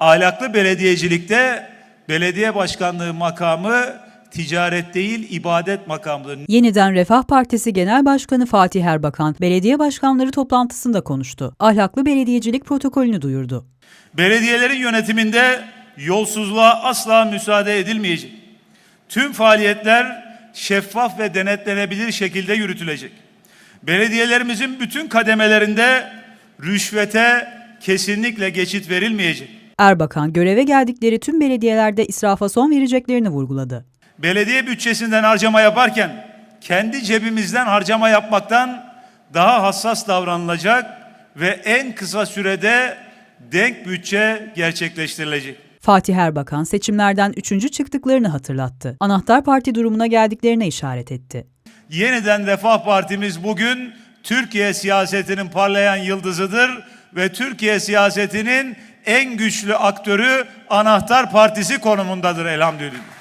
Ahlaklı belediyecilikte belediye başkanlığı makamı ticaret değil ibadet makamıdır. Yeniden Refah Partisi Genel Başkanı Fatih Erbakan, belediye başkanları toplantısında konuştu. Ahlaklı belediyecilik protokolünü duyurdu. Belediyelerin yönetiminde yolsuzluğa asla müsaade edilmeyecek. Tüm faaliyetler şeffaf ve denetlenebilir şekilde yürütülecek. Belediyelerimizin bütün kademelerinde rüşvete kesinlikle geçit verilmeyecek. Erbakan, göreve geldikleri tüm belediyelerde israfa son vereceklerini vurguladı. Belediye bütçesinden harcama yaparken kendi cebimizden harcama yapmaktan daha hassas davranılacak ve en kısa sürede denk bütçe gerçekleştirilecek. Fatih Erbakan seçimlerden üçüncü çıktıklarını hatırlattı. Anahtar parti durumuna geldiklerine işaret etti. Yeniden Refah Partimiz bugün Türkiye siyasetinin parlayan yıldızıdır ve Türkiye siyasetinin en güçlü aktörü anahtar partisi konumundadır elhamdülillah.